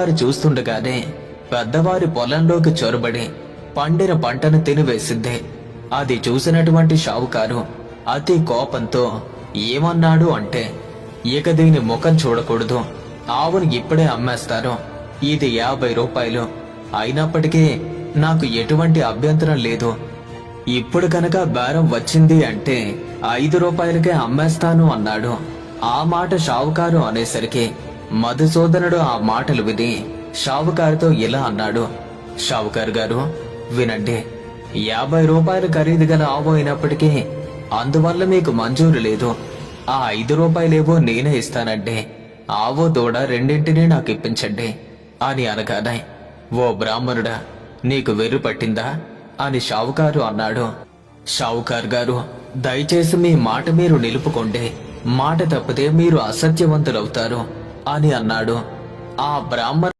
వారు చూస్తుండగానే పెద్దవారి పొలంలోకి చొరబడి పండిన పంటను తినివేసింది అది చూసినటువంటి షావుకారు అతి కోపంతో ఏమన్నాడు అంటే ఇక దీని ముఖం చూడకూడదు. ఆవును ఇప్పుడే అమ్మేస్తారు. ఇది యాభై రూపాయలు. అయినప్పటికీ నాకు ఎటువంటి అభ్యంతరం లేదు. ఇప్పుడు కనుక బేరం వచ్చింది అంటే ఐదు రూపాయలకే అమ్మేస్తాను అన్నాడు. ఆ మాట షావుకారు అనేసరికి మధుసూదనుడు ఆ మాటలు విని షావుకారుతో ఇలా అన్నాడు. షావుకారు గారు వినండి. యాభై రూపాయలు ఖరీదు గల ఆవు అయినప్పటికీ అందువల్ల మీకు మంజూరు లేదు. ఆ ఐదు రూపాయలేవో నేనే ఇస్తానండి. ఆవో దూడ రెండింటినీ నాకు ఇప్పించండి అని అనగానే ఓ బ్రాహ్మణుడా నీకు వెర్రి పట్టిందా? అని షావుకారు అన్నాడు. షావుకారు గారు దయచేసి మీ మాట మీరు నిలుపుకోండి. మాట తప్పితే మీరు అసత్యవంతులవుతారు. అని అన్నాడు. ఆ బ్రాహ్మణ